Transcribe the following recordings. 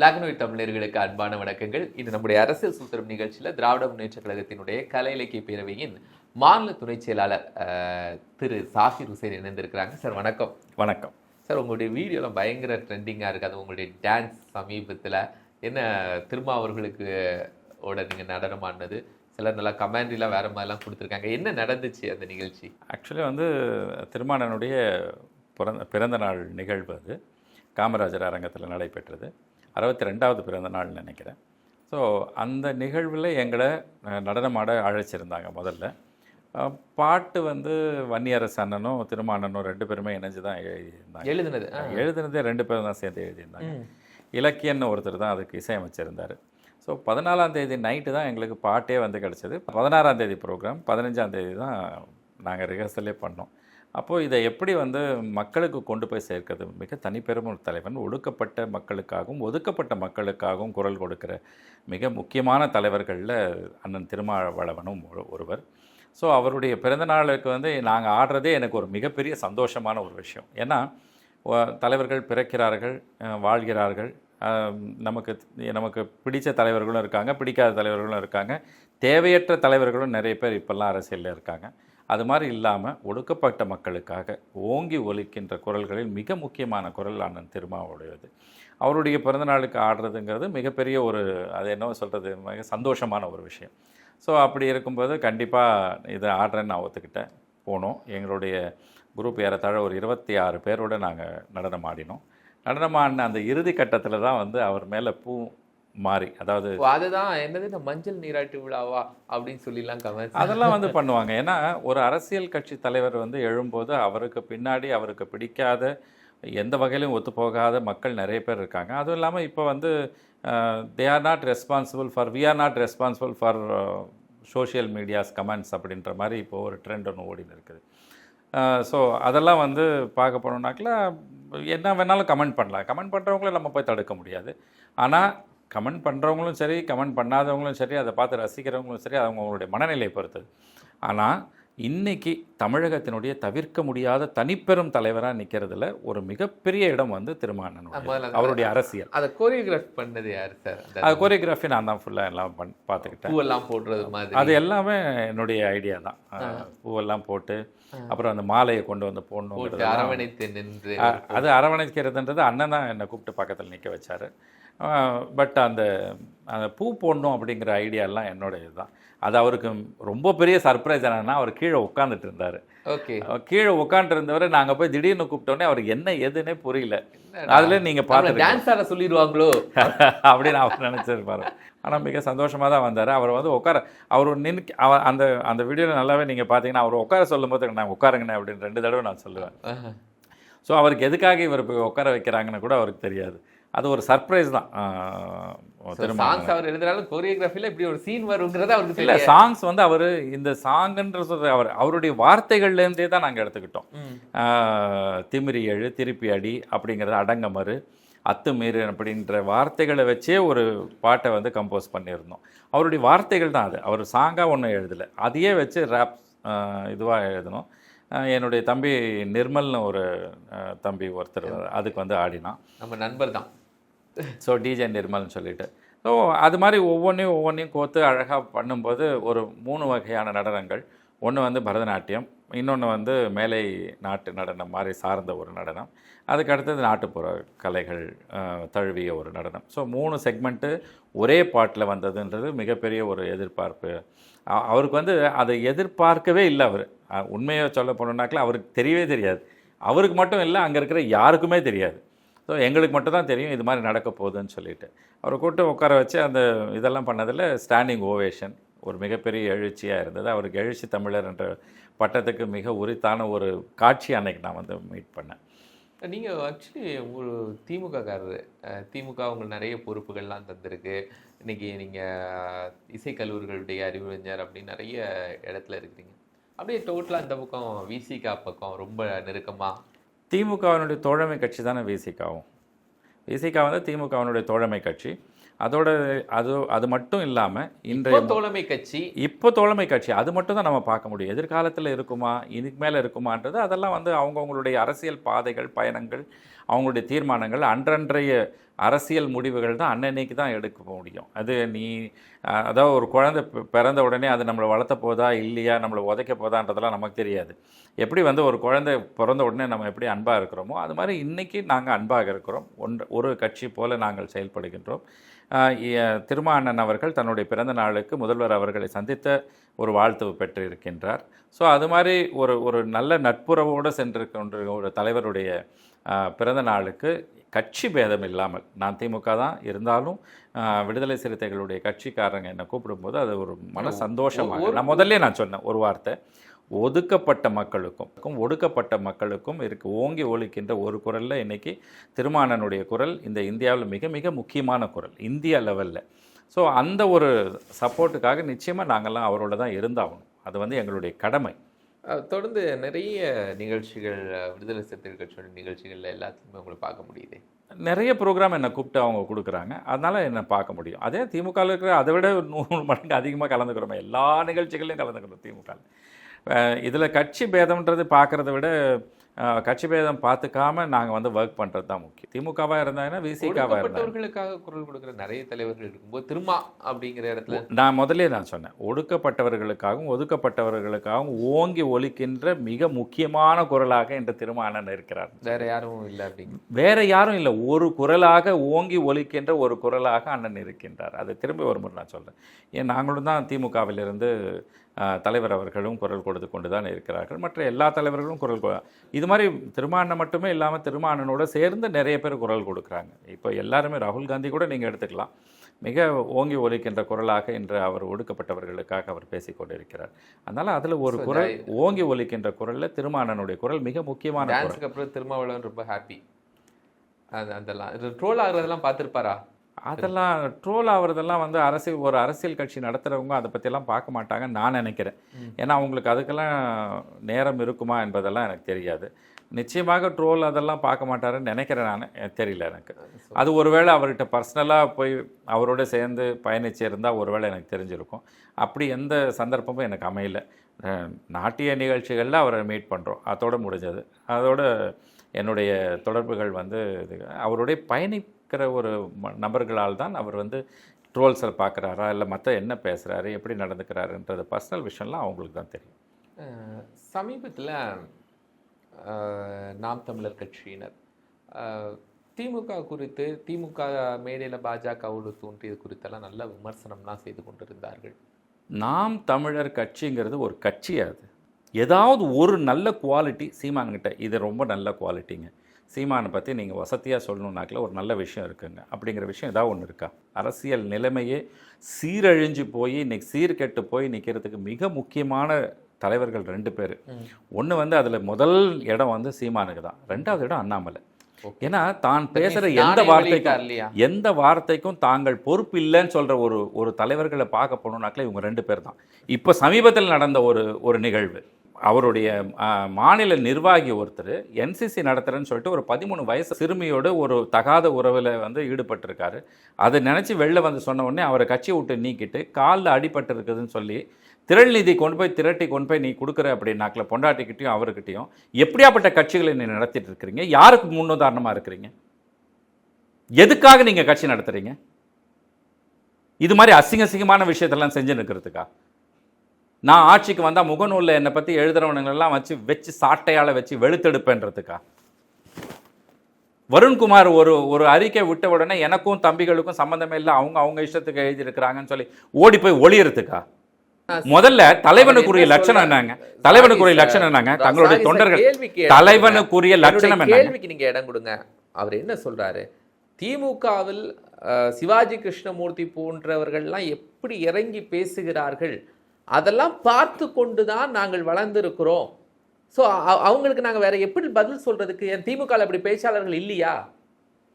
Black and white தமிழர்களுக்கு அன்பான வணக்கங்கள். இது நம்முடைய அரசியல் சூத்திரம் நிகழ்ச்சியில் திராவிட முன்னேற்ற கழகத்தினுடைய கலை இலக்கிய பேரவையின் மாநில துணை செயலாளர் திரு சாஃபிர் ஹுசைன் இணைந்திருக்கிறாங்க. சார் வணக்கம். வணக்கம். சார் உங்களுடைய வீடியோலாம் பயங்கர ட்ரெண்டிங்காக இருக்குது அது உங்களுடைய டான்ஸ் சமீபத்தில் என்ன திருமாவர்களுக்கு ஓட நீங்கள் நடனம் ஆடினது? சிலர் நல்லா கமெண்ட்ரிலாம் வேற மாதிரிலாம் கொடுத்துருக்காங்க. என்ன நடந்துச்சு அந்த நிகழ்ச்சி? ஆக்சுவலி வந்து திருமானனுடைய பிறந்த பிறந்த நாள் நிகழ்வு அது. காமராஜர் அரங்கத்தில் நடைபெற்றது. அறுபத்தி ரெண்டாவது பிறந்த நாள் நினைக்கிறேன். ஸோ அந்த நிகழ்வில் எங்களை நடனமாட அழைச்சிருந்தாங்க முதல்ல. பாட்டு வந்து வன்னியரசு அண்ணனும் திருமானனும் ரெண்டு பேருமே இணைஞ்சு தான் எழுதியிருந்தாங்க. எழுதுனது. எழுதுனதே ரெண்டு பேரும் தான் சேர்ந்து எழுதியிருந்தாங்க. இலக்கியன்னு ஒருத்தர் தான் அதுக்கு இசையமைச்சிருந்தார். ஸோ பதினாலாம் தேதி நைட்டு தான் எங்களுக்கு பாட்டே வந்து கிடச்சிது. பதினாறாம் தேதி ப்ரோக்ராம் பதினஞ்சாம் தேதி தான் நாங்கள் ரிஹர்சலே பண்ணோம். அப்போது இதை எப்படி வந்து மக்களுக்கு கொண்டு போய் சேர்க்கிறது? மிக தனிப்பெரும் ஒரு தலைவன் ஒடுக்கப்பட்ட மக்களுக்காகவும் ஒதுக்கப்பட்ட மக்களுக்காகவும் குரல் கொடுக்கிற மிக முக்கியமான தலைவர்களில் அண்ணன் திருமாவளவனும் ஒரு- ஒருவர். ஸோ அவருடைய பிறந்த நாளுக்கு வந்து நாங்கள் ஆடுறதே எனக்கு ஒரு மிகப்பெரிய சந்தோஷமான ஒரு விஷயம். ஏன்னா தலைவர்கள் பிறக்கிறார்கள் வாழ்கிறார்கள். நமக்கு நமக்கு பிடித்த தலைவர்களும் இருக்காங்க பிடிக்காத தலைவர்களும் இருக்காங்க. தேவையற்ற தலைவர்களும் நிறைய பேர் இப்போல்லாம் அரசியலில் இருக்காங்க. அது மாதிரி இல்லாமல் ஒடுக்கப்பட்ட மக்களுக்காக ஓங்கி ஒலிக்கின்ற குரல்களில் மிக முக்கியமான குரல் அண்ணன் திருமாவுடையது. அவருடைய பிறந்தநாளுக்கு ஆடுறதுங்கிறது மிகப்பெரிய ஒரு அது என்ன சொல்கிறது மிக சந்தோஷமான ஒரு விஷயம். ஸோ அப்படி இருக்கும்போது கண்டிப்பாக இதை ஆடுறேன்னு நான் ஒத்துக்கிட்டேன். போனோம். எங்களுடைய குரூப் ஏறத்தாழ ஒரு இருபத்தி ஆறு பேரோட நாங்கள் நடனம் ஆடினோம். நடனம் ஆடின அந்த இறுதி கட்டத்தில் தான் வந்து அவர் மேலே பூ மாறி. அதாவது அதுதான் என்னது? இந்த மஞ்சள் நீராட்டு விழாவா? அப்படின்னு சொல்லிலாம் கமெண்ட்ஸ். அதெல்லாம் வந்து பண்ணுவாங்க. ஏன்னா ஒரு அரசியல் கட்சி தலைவர் வந்து எழும்போது அவருக்கு பின்னாடி அவருக்கு பிடிக்காத எந்த வகையிலும் ஒத்துப்போகாத மக்கள் நிறைய பேர் இருக்காங்க. அதுவும் இல்லாமல் இப்போ வந்து they are not responsible for we are not responsible for social medias comments அப்படின்ற மாதிரி இப்போ ஒரு ட்ரெண்ட் ஒன்று ஓடின்னு இருக்குது. ஸோ அதெல்லாம் வந்து பார்க்க போனோம்னாக்கில் என்ன வேணாலும் கமெண்ட் பண்ணலாம். கமெண்ட் பண்ணுறவங்கள நம்ம போய் தடுக்க முடியாது. ஆனால் கமெண்ட் பண்ணுறவங்களும் சரி கமெண்ட் பண்ணாதவங்களும் சரி அதை பார்த்து ரசிக்கிறவங்களும் சரி அது அவங்களுடைய மனநிலையை பொறுத்தது. ஆனால் இன்னைக்கு தமிழகத்தினுடைய தவிர்க்க முடியாத தனிப்பெரும் தலைவராக நிற்கிறதுல ஒரு மிகப்பெரிய இடம் வந்து திருமானன் அவருடைய அரசியல். அதை கோரியோகிராஃப் பண்ணது யார் சார் அது கோரியோகிராஃபி நான் தான் ஃபுல்லாக எல்லாம் பண் பார்த்துக்கிட்டேன். பூவெல்லாம் போடுறது மாதிரி. அது எல்லாமே என்னுடைய ஐடியா தான். பூவெல்லாம் போட்டு அப்புறம் அந்த மாலையை கொண்டு வந்து போடணும் அரவணைத்து நின்று அது அரவணைக்கிறதுன்றது அண்ணன் தான் என்னை கூப்பிட்டு பக்கத்தில் நிற்க வச்சார். பட் அந்த அந்த பூ போடணும் அப்படிங்கிற ஐடியாலாம் என்னோட இதுதான் அது அவருக்கு ரொம்ப பெரிய சர்ப்ரைஸ் என்னன்னா அவர் கீழே உட்காந்துட்டு இருந்தார். ஓகே கீழே உட்காந்துருந்தவரை நாங்கள் போய் திடீர்னு கூப்பிட்டோன்னே அவருக்கு என்ன எதுன்னே புரியல. அதில் நீங்கள் பார்த்து டான்ஸ் ஆட சொல்லிடுவாங்களோ? அப்படின்னு அவர் நினச்சிருப்பாரு ஆனால் மிக சந்தோஷமாக தான் வந்தார். அவர் வந்து உட்கார அவர் நின்று அவர் அந்த அந்த வீடியோவில் நல்லாவே நீங்கள் பார்த்தீங்கன்னா அவர் உட்கார சொல்லும்போது நான் உட்காருங்கண்ணே அப்படின்னு ரெண்டு தடவை நான் சொல்லுவேன். ஸோ அவருக்கு எதுக்காக இவர் போய் உட்கார வைக்கிறாங்கன்னு கூட அவருக்கு தெரியாது. அது ஒரு சர்ப்ரைஸ் தான். சாங்ஸ் அவர் எழுதுறாலும் கோரியோகிராஃபில இப்படி ஒரு சீன் வருங்கிறது அவருக்கு இல்லை சாங்ஸ் வந்து அவர் இந்த சாங்குன்றது அவர் அவருடைய வார்த்தைகள்லேருந்தே தான் நாங்கள் எடுத்துக்கிட்டோம். திமிரி எழு திருப்பி அடி அப்படிங்கிறது அடங்கமறு அத்துமீறு அப்படின்ற வார்த்தைகளை வச்சே ஒரு பாட்டை வந்து கம்போஸ் பண்ணியிருந்தோம். அவருடைய வார்த்தைகள் தான் அது. அவர் சாங்காக ஒன்றும் எழுதலை. அதையே வச்சு ரேப் இதுவாக எழுதணும். என்னுடைய தம்பி நிர்மல்னு ஒரு தம்பி ஒருத்தர் அதுக்கு வந்து ஆடினான். நம்ம நண்பர் தான். ஸோ டிஜே நிர்மல்னு சொல்லிட்டு. ஸோ அது மாதிரி ஒவ்வொன்றையும் ஒவ்வொன்றையும் கோத்து அழகாக பண்ணும்போது ஒரு மூணு வகையான நடனங்கள். ஒன்று வந்து பரதநாட்டியம் இன்னொன்று வந்து மேலை நாட்டு நடனம் மாதிரி சார்ந்த ஒரு நடனம். அதுக்கு அடுத்தது நாட்டுப்புற கலைகள் தழுவிய ஒரு நடனம். ஸோ மூணு செக்மெண்ட்டு ஒரே பாட்டில் வந்ததுன்றது மிகப்பெரிய ஒரு எதிர்பார்ப்பு. அவருக்கு வந்து அதை எதிர்பார்க்கவே இல்லை அவர். உண்மையை சொல்ல போனோம்னாக்கில் அவருக்கு தெரியவே தெரியாது. அவருக்கு மட்டும் இல்லை அங்கே இருக்கிற யாருக்குமே தெரியாது. ஸோ எங்களுக்கு மட்டும் தான் தெரியும் இது மாதிரி நடக்க போகுதுன்னு சொல்லிட்டு. அவரை கூப்பிட்டு உட்கார வச்சு அந்த இதெல்லாம் பண்ணதில் ஸ்டாண்டிங் ஓவேஷன் ஒரு மிகப்பெரிய எழுச்சியாக இருந்தது. அவருக்கு எழுச்சி தமிழர் என்ற பட்டத்துக்கு மிக உரித்தான ஒரு காட்சி அன்னைக்கு நான் வந்து மீட் பண்ணேன். நீங்கள் ஆக்சுவலி ஒரு திமுக காரரு. திமுக உங்களுக்கு நிறைய பொறுப்புகள்லாம் தந்திருக்கு. இன்னைக்கு நீங்கள் இசைக்கல்லூரிகளுடைய அறிவுரைஞர் அப்படின்னு நிறைய இடத்துல இருக்கிறீங்க. அப்படியே டோட்டலாக இந்த பக்கம் விசிகா பக்கம் ரொம்ப நெருக்கமாக திமுகவினுடைய தோழமை கட்சி தானே விசிகாவும். விசிகா வந்து திமுகவினுடைய தோழமை கட்சி. அதோட அது அது மட்டும் இல்லாமல் இன்றைய தோழமை கட்சி. இப்போ தோழமை கட்சி அது மட்டும் தான் நம்ம பார்க்க முடியும். எதிர்காலத்தில் இருக்குமா இதுக்கு மேலே இருக்குமான்றது அதெல்லாம் வந்து அவங்கவுங்களுடைய அரசியல் பாதைகள் பயணங்கள் அவங்களுடைய தீர்மானங்கள் அன்றன்றைய அரசியல் முடிவுகள் தான் அன்னன்னைக்கு தான் எடுக்க முடியும். அது நீ அதாவது ஒரு குழந்தை பிறந்த உடனே அது நம்மளை வளர்த்த போதா இல்லையா நம்மளை உதைக்க போதான்றதெல்லாம் நமக்கு தெரியாது. எப்படி வந்து ஒரு குழந்தை பிறந்த உடனே நம்ம எப்படி அன்பாக இருக்கிறோமோ அது மாதிரி இன்றைக்கி நாங்கள் அன்பாக இருக்கிறோம். ஒன்று ஒரு கட்சி போல் நாங்கள் செயல்படுகின்றோம். ஆஹ் அவர்கள் தன்னுடைய பிறந்த நாளுக்கு முதல்வர் அவர்களை சந்தித்த ஒரு வாழ்த்து பெற்று இருக்கின்றார் ஸோ அது மாதிரி ஒரு ஒரு நல்ல நட்புறவோடு சென்றிருக்கின்ற ஒரு தலைவருடைய பிறந்த நாளுக்கு கட்சி பேதம் இல்லாமல் நான் திமுக தான் இருந்தாலும் விடுதலை சிறுத்தைகளுடைய கட்சிக்காரங்க என்னை கூப்பிடும்போது அது ஒரு மன சந்தோஷமாக நான் முதல்ல நான் சொன்னேன் ஒரு வார்த்தை. ஒதுக்கப்பட்ட மக்களுக்கும் ஒடுக்கப்பட்ட மக்களுக்கும் இருக்கு ஓங்கி ஒலிக்கின்ற ஒரு குரல்ல இன்னைக்கு திருமானனுடைய குரல் இந்த இந்தியாவில் மிக மிக முக்கியமான குரல் இந்திய லெவலில். ஸோ அந்த ஒரு சப்போர்ட்டுக்காக நிச்சயமாக நாங்கள்லாம் அவரோட தான் இருந்தாகணும். அது வந்து எங்களுடைய கடமை. தொடர்ந்து நிறைய நிகழ்ச்சிகள் விடுதலை சிறுத்தைகள் கட்சியோட நிகழ்ச்சிகள் எல்லாத்துக்குமே உங்களை பார்க்க முடியுது. நிறைய ப்ரோக்ராம் என்னை கூப்பிட்டு அவங்க கொடுக்குறாங்க. அதனால் என்னை பார்க்க முடியும். அதே திமுகவில் இருக்கிற அதை விட நூறு மடங்கு அதிகமாக கலந்துக்கிறோம். எல்லா நிகழ்ச்சிகளையும் கலந்துக்கிறோம் திமுக இதில் கட்சி பேதம்ன்றது பார்க்குறத விட கட்சி பேதம் பார்த்துக்காம நாங்கள் வந்து ஒர்க் பண்ணுறது தான் முக்கியம். திமுகவாக இருந்தாங்கன்னா விசிகாவாக இருந்தாங்க ஒடுக்கப்பட்டவர்களுக்காக குரல் கொடுக்கிற நிறைய தலைவர்கள் இருக்கும்போது திருமா அப்படிங்கிற இடத்துல நான் முதல்ல நான் சொன்னேன். ஒடுக்கப்பட்டவர்களுக்காகவும் ஒதுக்கப்பட்டவர்களுக்காகவும் ஓங்கி ஒலிக்கின்ற மிக முக்கியமான குரலாக இந்த திருமானன் இருக்கிறார். வேற யாரும் இல்லை அப்படிங்க. வேற யாரும் இல்லை. ஒரு குரலாக ஓங்கி ஒலிக்கின்ற ஒரு குரலாக அண்ணன் இருக்கின்றார். அதை திரும்பி ஒரு முறை நான் சொல்கிறேன் ஏன் நாங்களும் தான் திமுகவிலிருந்து தலைவர் அவர்களும் குரல் கொடுத்து கொண்டு தான் இருக்கிறார்கள். மற்ற எல்லா தலைவர்களும் குரல் இது மாதிரி திருமானன் மட்டுமே இல்லாமல் திருமானனோட சேர்ந்து நிறைய பேர் குரல் கொடுக்குறாங்க. இப்போ எல்லாருமே ராகுல் காந்தி கூட நீங்கள் எடுத்துக்கலாம். மிக ஓங்கி ஒலிக்கின்ற குரலாக இன்று அவர் ஒடுக்கப்பட்டவர்களுக்காக அவர் பேசிக் கொண்டிருக்கிறார். அதனால் அதில் ஒரு குரல் ஓங்கி ஒலிக்கின்ற குரலில் திருமானனுடைய குரல் மிக முக்கியமான அப்புறம் திருமாவளவன் ரொம்ப ஹாப்பி அது அதெல்லாம் இது ட்ரோல் ஆகுறதெல்லாம் பார்த்துருப்பாரா? அதெல்லாம் ட்ரோல் ஆகுறதெல்லாம் வந்து அரசியல் ஒரு அரசியல் கட்சி நடத்துகிறவங்க அதை பற்றியெல்லாம் பார்க்க மாட்டாங்க நான் நினைக்கிறேன். ஏன்னா அவங்களுக்கு அதுக்கெல்லாம் நேரம் இருக்குமா என்பதெல்லாம் எனக்கு தெரியாது. நிச்சயமாக ட்ரோல் அதெல்லாம் பார்க்க மாட்டாருன்னு நினைக்கிறேன் நான். தெரியல எனக்கு. அது ஒருவேளை அவர்கிட்ட பர்சனலாக போய் அவரோட சேர்ந்து பயணிச்சிருந்தால் ஒருவேளை எனக்கு தெரிஞ்சிருக்கும். அப்படி எந்த சந்தர்ப்பமும் எனக்கு அமையல. நாட்டிய நிகழ்ச்சிகளில் அவரை மீட் பண்ணுறோம் அதோட முடிஞ்சது. அதோட என்னுடைய தொடர்புகள் வந்து இது அவருடைய பயணிக்கிற ஒரு நபர்களால் தான் அவர் வந்து ட்ரோல்ஸை பார்க்குறாரா? இல்லை மற்ற என்ன பேசுகிறாரு எப்படி நடந்துக்கிறாருன்றது பர்சனல் விஷயம்லாம் அவங்களுக்கு தான் தெரியும். சமீபத்துல நாம் தமிழர் கட்சியினர் திமுக குறித்து திமுக மேடையில பாஜகவோடு தோன்றியது குறித்தெல்லாம் நல்ல விமர்சனம்லாம் செய்து கொண்டிருந்தார்கள். நாம் தமிழர் கட்சிங்கிறது ஒரு கட்சி அது. ஏதாவது ஒரு நல்ல குவாலிட்டி சீமான்கிட்ட இது ரொம்ப நல்ல குவாலிட்டிங்க சீமானை பற்றி நீங்கள் வசதியாக சொல்லணுன்னாக்கில் ஒரு நல்ல விஷயம் இருக்குங்க. அப்படிங்கிற விஷயம் ஏதாவது ஒன்று இருக்கா? அரசியல் நிலைமையே சீரழிஞ்சு போய் இன்னைக்கு சீர்கெட்டு போய் நிற்கிறதுக்கு மிக முக்கியமான தலைவர்கள் ரெண்டு பேர். ஒன்று வந்து அதில் முதல் இடம் வந்து சீமானுக்கு தான். ரெண்டாவது இடம் அண்ணாமலை. ஏன்னா தான் பேசுகிற எந்த வார்த்தைக்கும் எந்த வார்த்தைக்கும் தாங்கள் பொறுப்பு இல்லைன்னு சொல்ற ஒரு ஒரு தலைவர்களை பார்க்க போனோம்னாக்கில் இவங்க ரெண்டு பேர் தான். இப்போ சமீபத்தில் நடந்த ஒரு ஒரு நிகழ்வு. அவருடைய மாநில நிர்வாகி ஒருத்தர் என்சிசி நடத்துகிறேன்னு சொல்லிட்டு ஒரு பதிமூணு வயசு சிறுமியோடு ஒரு தகாத உறவில் வந்து ஈடுபட்டிருக்காரு. அதை நினச்சி வெளில வந்து சொன்ன உடனே அவரை கட்சி விட்டு நீக்கிட்டு காலில் அடிபட்டு இருக்குதுன்னு சொல்லி திரள் நிதி கொண்டு போய் திரட்டி கொண்டு போய் நீ கொடுக்குற அப்படின்னாக்கில் பொண்டாட்டிக்கிட்டையும் அவர்கிட்டையும் எப்படியாப்பட்ட கட்சிகளை நீ நடத்திட்டு இருக்கிறீங்க? யாருக்கு முன்னுதாரணமாக இருக்கிறீங்க? எதுக்காக நீங்கள் கட்சி நடத்துகிறீங்க இது மாதிரி அசிங்க அசிங்கமான விஷயத்தெல்லாம் செஞ்சு நிற்கிறதுக்கா நான் ஆட்சிக்கு வந்தால் முகநூலில் என்னை பற்றி எழுதுறவனுங்களெல்லாம் வச்சு வச்சு சாட்டையால் வச்சு வெளுத்தெடுப்பேன்றதுக்கா வருண்குமார் ஒரு ஒரு அறிக்கை விட்ட உடனே எனக்கும் தம்பிகளுக்கும் சம்மந்தமே இல்லை அவங்க அவங்க இஷ்டத்துக்கு எழுதியிருக்கிறாங்கன்னு சொல்லி ஓடி போய் ஒளியறதுக்கா முதல்ல தலைவனுக்குரிய லட்சணம்? என்னங்க தலைவனுக்குரிய லட்சணம். என்னங்க தங்களுடைய தொண்டர்கள் தலைவனுக்குரிய. லட்சணம் கேள்விக்கு நீங்க இடம் கொடுங்க அவர் என்ன சொல்றாரு திமுகவில் சிவாஜி கிருஷ்ணமூர்த்தி போன்றவர்கள்லாம் எப்படி இறங்கி பேசுகிறார்கள் அதெல்லாம் பார்த்து கொண்டு தான் நாங்கள் வளர்ந்திருக்கிறோம். ஸோ அவங்களுக்கு நாங்க வேற எப்படி பதில் சொல்றதுக்கு? என் திமுக ல அப்படி பேச்சாளர்கள் இல்லையா?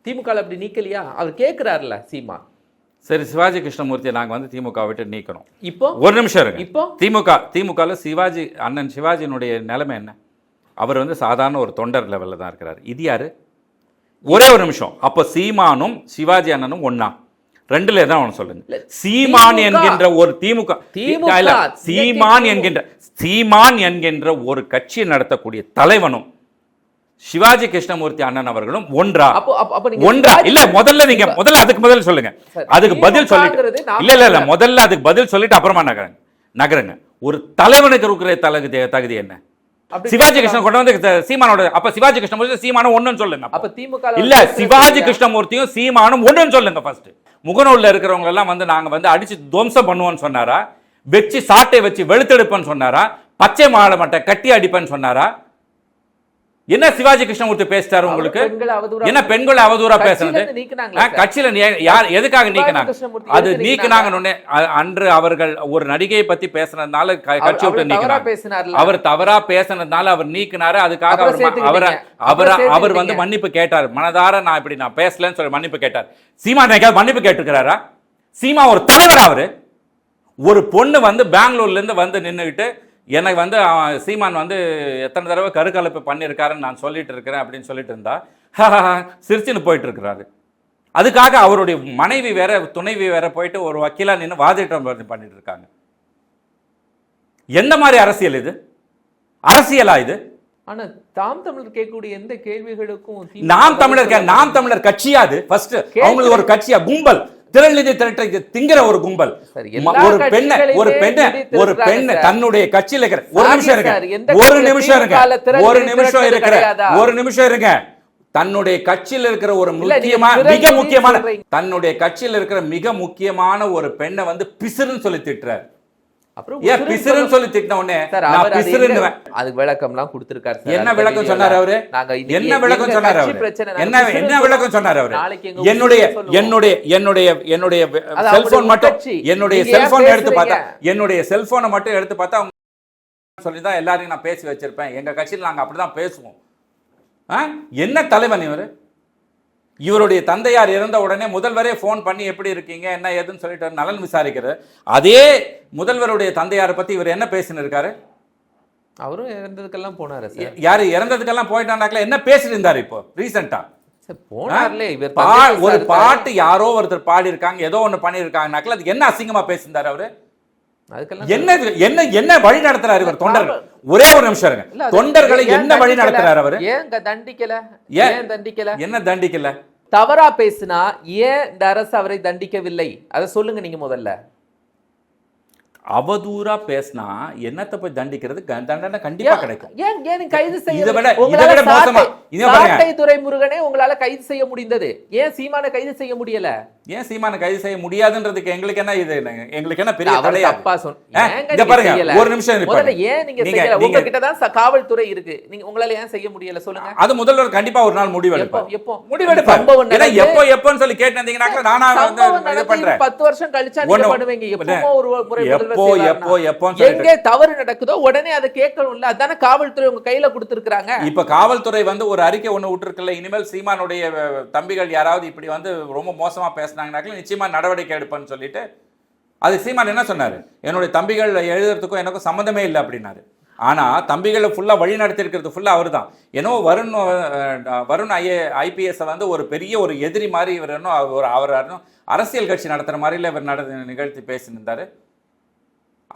திமுக ல அப்படி நீக்கலையா? அவர் கேட்கிறாருல சீமா. சரி சிவாஜி கிருஷ்ணமூர்த்தியை நாங்கள் வந்து திமுக விட்டு நீக்கணும். இப்போ? ஒரு நிமிஷம் இருங்க. இப்போ? திமுக திமுகவில் சிவாஜி அண்ணன் சிவாஜியினுடைய நிலைமை என்ன? அவர் வந்து சாதாரண ஒரு தொண்டர் லெவலில் தான் இருக்கிறார். இது யாரு? ஒரே ஒரு நிமிஷம். அப்போ சீமானும் சிவாஜி அண்ணனும் ஒண்ணா? ரெண்டுல தான் ஒன்று சொல்லுங்க சீமான். என்கின்ற ஒரு திமுக. சீமான் என்கின்ற சீமான் என்கின்ற ஒரு கட்சியை நடத்தக்கூடிய தலைவனும் சிவாஜி கிருஷ்ணமூர்த்தி அண்ணன் அவர்களும் ஒன்றா? ஒன்றா? இல்ல முதல்ல நீங்க முதல்ல அதுக்கு பதில் சொல்லுங்க. அதுக்கு பதில் சொல்லிட்டு இல்ல இல்ல இல்ல முதல்ல அதுக்கு பதில் சொல்லிட்டு அப்புறமா நகருங்க. நகருங்க. ஒரு தலைவனுக்கு இருக்கிற தகுதி தகுதி என்ன? சிவாஜி கிருஷ்ணன் கொண்டு வந்து சீமானோட அப்ப சிவாஜி கிருஷ்ணமூர்த்தி சீமானும் ஒண்ணுன்னு சொல்லுங்க அப்ப. திமுக இல்ல சிவாஜி கிருஷ்ணமூர்த்தியும் சீமானும் ஒண்ணுன்னு சொல்லுங்க ஃபர்ஸ்ட் முகநூல்ல இருக்கிறவங்க எல்லாம் வந்து நாங்க வந்து அடிச்சு துவம்சம் பண்ணுவோம்னு சொன்னாரா? வச்சு சாட்டை வச்சு வெளுத்தெடுப்பேன்னு சொன்னாரா? பச்சை மாலை மட்டை கட்டி அடிப்பேன்னு சொன்னாரா? என்ன சிவாஜி கிருஷ்ணமூர்த்தி பேசிட்டாரு உங்களுக்கு? என்ன பெண்களை அவதூறா சார்? கட்சியில யார் எதுக்காக நீக்கினாங்க? அது அ- அன்று அவர்கள் ஒரு நடிகையை பத்தி பேசுனதுனால கட்சி விட்டு நீக்கினாங்க. பேசினார்ல. அவர் தவறா பேசுனதுனால அவர் நீக்கினாரு. அதுக்காக அவர். அவரை அவர். வந்து மன்னிப்பு கேட்டார். மனதார நான் இப்படி நான் பேசலன்னு சொல்லி மன்னிப்பு கேட்டார். சீமா எங்கேயாவது மன்னிப்பு கேட்டிருக்கிறாரா? சீமா ஒரு தலைவர் அவரு? ஒரு பொண்ணு வந்து பெங்களூர்ல இருந்து வந்து நின்னுகிட்டு எனக்கு வந்து சீமான் வந்து எத்தனை தடவை கருக்கலைப்பு பண்ணியிருக்காருன்னு நான் சொல்லிட்டு இருக்கிறேன் அப்படின்னு சொல்லிட்டு இருந்தா சிரிச்சுன்னு போயிட்டு இருக்கிறாரு. அதுக்காக அவருடைய மனைவி வேற துணைவி வேற போயிட்டு ஒரு வக்கீலா நின்று வாதிட்டம் பண்ணிட்டு இருக்காங்க. எந்த மாதிரி அரசியல் இது? அரசியலா இது? ஆனா தாம் தமிழர் கேட்கக்கூடிய எந்த கேள்விகளுக்கும் நாம் தமிழர் நாம் தமிழர் கட்சியா அது? ஃபர்ஸ்ட் அவங்களுக்கு ஒரு கட்சியா? கும்பல். திரள்நிதி திரட்டை திங்கிற ஒரு கும்பல் ஒரு பெண்ணை ஒரு பெண்ணை நிதி ஒரு பெண்ணை. தன்னுடைய கட்சியில இருக்கிற ஒரு நிமிஷம் எந்த ஒரு நிமிஷம் திரள் ஒரு நிதி நிமிஷம் இருக்கிற? ஒரு நிமிஷம் இருங்க தன்னுடைய கட்சியில் இருக்கிற ஒரு முக்கியமான திரள் மிக நிதி முக்கியமான. தன்னுடைய கட்சியில் இருக்கிற மிக முக்கியமான ஒரு பெண்ணை வந்து பிசுறுன்னு சொல்லி திட்டுறாரு அப்புறம் பிசுறுன்னு சொல்லி திட்டின உடனே சார், அவர் அதுக்கு விளக்கம்லாம் கொடுத்திருக்காரு சார். என்ன விளக்கம். சொன்னார் அவரு நாங்க என்ன விளக்கம் சொன்னார் அவரு என்ன என்ன. விளக்கம் சொன்னார் அவரு என்னுடைய. என்னுடைய என்னுடைய என்னுடைய செல்போன் மட்டும். என்னுடைய செல்போன் எடுத்து? பார்த்தா என்னுடைய செல்போனை மட்டும் எடுத்து பார்த்தா அவங்க சொல்லி தான் எல்லாரையும் நான் பேசி வச்சிருப்பேன் எங்க கட்சியில் நாங்க அப்படிதான் பேசுவோம் ஆ? என்ன தலைவன் இவர் இவருடைய தந்தையார் இறந்த உடனே முதல்வரே ஃபோன் பண்ணி எப்படி இருக்கீங்க என்ன ஏதுன்னு சொல்லிட்டு நலன் விசாரிக்கிறார். அதே முதல்வருடைய தந்தையாரை பத்தி இவர் என்ன பேசின்னு இருக்காரு? அவரும் இறந்ததுக்கெல்லாம் போனாரு யாரு இறந்ததுக்கெல்லாம் போயிட்டாண்டாக்கல என்ன பேசிட்டு இருந்தாரு இப்போ ரீசெண்டா சார், போனார்ல இவர் பா தந்தை ஒரு. பாட்டு யாரோ ஒருத்தர் பாடி இருக்காங்க ஏதோ ஒண்ணு பண்ணிருக்காங்கனாக்கல அதுக்கு என்ன அசிங்கமா பேசியிருந்தாரு அவரு? என்ன என்ன என்ன வழி நடத்துறாரு இவர்? தொண்டர்கள். ஒரே ஒரு நிமிஷம் இருங்க. தொண்டர்களை என்ன வழி? நடத்துறாரு அவரு? ஏன் தண்டிக்கல? ஏன்? தண்டிக்கல? என்ன தண்டிக்கல? தவறா பேசினா ஏன் இந்த அரசு அவரை தண்டிக்கவில்லை? அதை சொல்லுங்க நீங்க முதல்ல. அவதூறா பேசினா என்னத்தை போய் தண்டிக்கிறது? தண்டனை கண்டிப்பா கிடைக்கும். ஏன் ஏன் கைது செய்ய இதை விட- இதை விட மோசமா. இதை. சாட்டை துரைமுருகனே உங்களால கைது செய்ய முடிந்தது. ஏன் சீமான கைது செய்ய முடியல? ஏன் சீமான கைது செய்ய முடியாதுன்றதுக்கு எங்களுக்கு என்ன இது? எங்களுக்கு என்ன பெரிய தலையா தப்பா சொன்ன பாருங்க? ஒரு நிமிஷம் முதல்ல. ஏன் நீங்க செய்யல? நீங்க- உங்ககிட்ட தான் காவல்துறை இருக்கு. நீங்க உங்களால ஏன் செய்ய முடியல? சொல்லுங்க. அது முதல்வர் கண்டிப்பா ஒரு நாள் முடிவெடுப்பார் எப்போ எப்போ? ஏன்னா நடந்து- எப்போ எப்போன்னு சொல்லி கேட்டு இருந்தீங்கன்னாக்கா நானா வந்து இது பண்றேன். பத்து வருஷம் கழிச்சா நீங்க பண்ணுவீங்க. எப்போ ஒரு முறை எப்போ? எப்போ சொல்லிட்டு எங்கே தவறு நடக்குதோ உடனே அதை கேட்கணும்ல. அதானே காவல்துறை உங்க கையில கொடுத்திருக்காங்க இப்ப காவல்துறை வந்து ஒரு அறிக்கை ஒண்ணு விட்டுருக்குல்ல. இனிமேல் சீமானுடைய தம்பிகள் யாராவது இப்படி வந்து ரொம்ப மோசமா பேசினாங்கனாக்கா நிச்சயமாக நடவடிக்கை எடுப்பேன்னு சொல்லிட்டு அது சீமான் என்ன சொன்னார்? என்னுடைய தம்பிகள் எழுதுறதுக்கும் எனக்கும் சம்மந்தமே இல்லை அப்படின்னாரு. ஆனால் தம்பிகளை ஃபுல்லாக வழி நடத்திருக்கிறது ஃபுல்லாக அவர் தான் ஏன்னோ வருண் வருண் ஐஏ ஐபிஎஸ்ஸை வந்து ஒரு பெரிய ஒரு எதிரி மாதிரி இவர் இன்னும் அவர் அவர் அரசியல் கட்சி நடத்துகிற மாதிரில இவர் நட நிகழ்த்தி பேசினிருந்தார்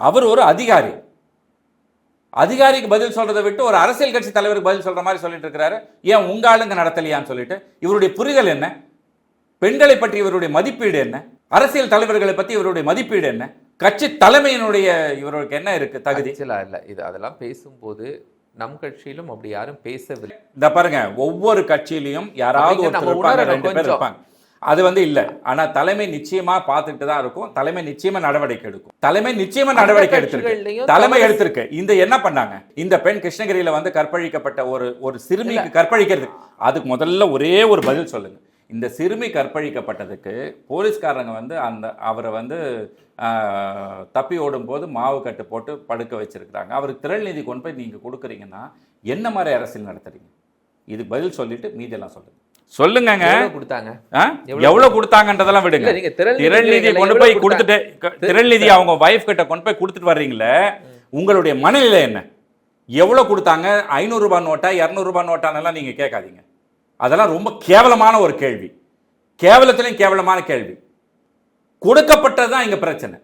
அவர் ஒரு அதிகாரி. அதிகாரிக்கு பதில் சொல்றதை விட்டு ஒரு அரசியல் கட்சி தலைவருக்கு பதில் சொல்ற மாதிரி சொல்லிட்டு இருக்கிறாரு. ஏன் உங்க ஆளுங்க நடத்தலையான்னு சொல்லிட்டு இவருடைய புரிதல் என்ன? பெண்களை பற்றி இவருடைய மதிப்பீடு என்ன? அரசியல் தலைவர்களை பத்தி இவருடைய மதிப்பீடு என்ன? கட்சி தலைமையினுடைய இவருக்கு என்ன இருக்கு தகுதி? இல்ல. இது அதெல்லாம் பேசும்போது நம் கட்சியிலும் அப்படி யாரும் பேசவில்லை. இந்த பாருங்க ஒவ்வொரு கட்சியிலையும் யாராவது ஒருத்தர் ரெண்டு பேர். இருப்பாங்க. அது வந்து இல்ல. ஆனா தலைமை நிச்சயமா பார்த்துட்டு தான் இருக்கும். தலைமை நிச்சயமா நடவடிக்கை எடுக்கும். தலைமை நிச்சயமா நடவடிக்கை எடுத்திருக்கு. தலைமை எடுத்திருக்கு. இந்த என்ன பண்ணாங்க? இந்த பெண் கிருஷ்ணகிரியில வந்து கற்பழிக்கப்பட்ட ஒரு ஒரு சிறுமிக்கு கற்பழிக்கிறது. அதுக்கு முதல்ல ஒரே ஒரு பதில் சொல்லுங்க. இந்த சிறுமி கற்பழிக்கப்பட்டதுக்கு போலீஸ்காரங்க வந்து அந்த அவரை வந்து தப்பி ஓடும்போது மாவு கட்டு போட்டு படுக்க வச்சிருக்கிறாங்க. அவருக்கு திரள் நிதி கொண்டு போய் நீங்க கொடுக்குறீங்கன்னா என்ன மாதிரி அரசியல் நடத்துறீங்க? இதுக்கு பதில் சொல்லிட்டு மீதியெல்லாம் சொல்லுங்க. சொல்லுங்கங்க. எவ்வளவு கொடுத்தாங்க? எவ்வளவு கொடுத்தாங்கன்றதெல்லாம் விடுங்க. திரள் திரள் நிதி நிதிகளை கொண்டு போய் கொடுத்துட்டு திரள் நிதி அவங்க வைஃப் கிட்ட கொண்டு போய் கொடுத்துட்டு வர்றீங்களே உங்களுடைய மனநிலை என்ன? எவ்வளவு கொடுத்தாங்க? ஐநூறு ரூபாய் நோட்டா இருநூறு ரூபாய் நோட்டானெல்லாம் நீங்க கேட்காதீங்க. அதெல்லாம் ரொம்ப கேவலமான ஒரு கேள்வி. கேவலத்திலையும் கேவலமான கேள்வி. கொடுக்கப்பட்டது தான் இங்க பிரச்சனை.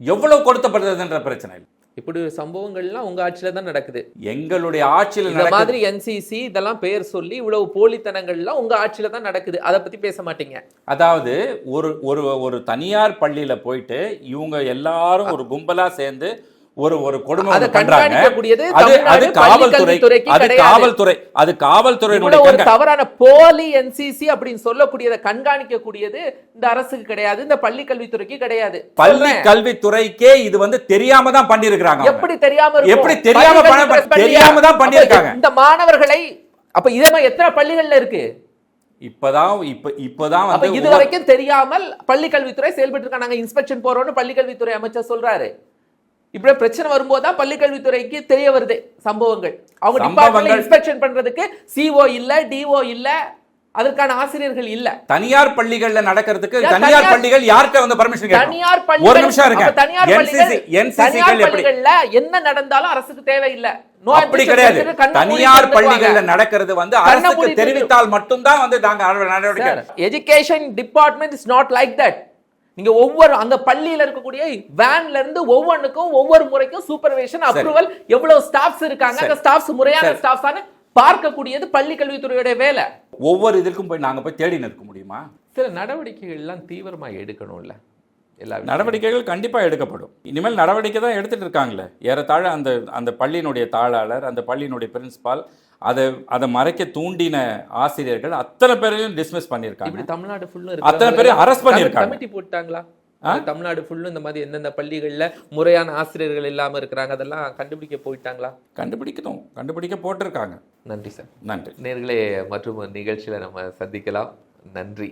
எவ்வளவு கொடுக்கப்பட்டதுன்ற பிரச்சனை இல்லை. இப்படி ஒரு சம்பவங்கள்லாம் உங்க ஆட்சியில தான் நடக்குது. எங்களுடைய ஆட்சியில் இந்த மாதிரி என்சிசி இதெல்லாம் பெயர் சொல்லி இவ்வளவு போலித்தனங்கள்லாம் உங்க ஆட்சியில தான் நடக்குது. அதை பத்தி பேச மாட்டீங்க. அதாவது ஒரு ஒரு ஒரு தனியார் பள்ளியில போயிட்டு இவங்க எல்லாரும் ஒரு கும்பலா சேர்ந்து ஒரு ஒரு கொடுமை அதை பண்றாங்க அது அது காவல்துறை அது காவல்துறை அது காவல்துறையினுடைய ஒரு தவறான போலி என்சிசி அப்படின்னு சொல்லக்கூடியதை கண்காணிக்க கூடியது இந்த அரசுக்கு கிடையாது இந்த பள்ளி கல்வித்துறைக்கு கிடையாது பள்ளி. கல்வித்துறைக்கே இது வந்து தெரியாம தான் பண்ணிருக்காங்க. எப்படி தெரியாம? எப்படி தெரியாம தெரியாம தான் அப்ப பண்ணியிருக்காங்க. இந்த மாணவர்களை அப்ப இதே மாதிரி எத்தனை பள்ளிகள்ல இருக்கு இப்பதான் இப்ப இப்பதான் இது வரைக்கும் தெரியாமல் பள்ளி கல்வித்துறை செயல்பட்டு இருக்காங்க இன்ஸ்பெக்ஷன் போறோம்னு பள்ளி கல்வித்துறை அமைச்சர் சொல்றாரு இப்படி பிரச்சனை வரும்போது தான் பள்ளி கல்வித்துறைக்கு தெரிய வருது சம்பவங்கள். அவங்க டிபார்ட்மெண்ட்ல இன்ஸ்பெக்ஷன் பண்றதுக்கு சிஓ இல்ல டிஓ இல்ல அதற்கான ஆசிரியர்கள் இல்ல. தனியார் பள்ளிகள்ல நடக்கிறதுக்கு தனியார் பள்ளிகள் யார்கிட்ட வந்து பர்மிஷன் தனியார் ஒரு பள்ளிகள் நிமிஷம் இருங்க. தனியார் பள்ளிகள் தனியார் பள்ளிகள்ல என்ன நடந்தாலும் அரசுக்கு தேவையில்லை. No அப்படி கிடையாது. தனியார். பள்ளிகள்ல நடக்கிறது வந்து அரசுக்கு தெரிவித்தால் மட்டும்தான் வந்து நாங்க நடவடிக்கை education department is not like that நீங்க ஒவ்வொரு அங்க பள்ளியில இருக்கக்கூடிய வேன்ல இருந்து ஒவ்வொன்றுக்கும் ஒவ்வொரு முறைக்கும் சூப்பர்விஷன் அப்ரூவல் எவ்வளவு ஸ்டாஃப்ஸ் இருக்காங்க அந்த ஸ்டாஃப்ஸ் முறையான. ஸ்டாஃப்ஸ் பார்க்கக்கூடியது பள்ளி கல்வித்துறையோட வேலை. ஒவ்வொரு இதற்கும் போய் நாங்க போய் தேடி நிற்க முடியுமா? சில நடவடிக்கைகள்லாம் தீவிரமா எடுக்கணும்ல. எல்லா. நடவடிக்கைகள் கண்டிப்பா எடுக்கப்படும். இனிமேல் நடவடிக்கை தான் எடுத்துட்டு இருக்காங்களே. ஏறத்தாழ அந்த அந்த பள்ளியினுடைய தாளாளர் அந்த பள்ளியினுடைய பிரின்சிபால் அதை அதை மறைக்க தூண்டின ஆசிரியர்கள் அத்தனை பேரையும் டிஸ்மிஸ் பண்ணியிருக்காங்க. தமிழ்நாடு ஃபுல்லும் அத்தனை பேரையும் arrest பண்ணியிருக்காங்க. கமிட்டி போட்டாங்களா? தமிழ்நாடு ஃபுல்லும் இந்த மாதிரி எந்தெந்த பள்ளிகள்ல முறையான ஆசிரியர்கள் இல்லாம இருக்கிறாங்க அதெல்லாம் கண்டுபிடிக்க போயிட்டாங்களா? கண்டுபிடிக்கணும். கண்டுபிடிக்க போட்டிருக்காங்க. நன்றி சார். நன்றி. நேர்களே மற்றும் நிகழ்ச்சியில நம்ம சந்திக்கலாம். நன்றி.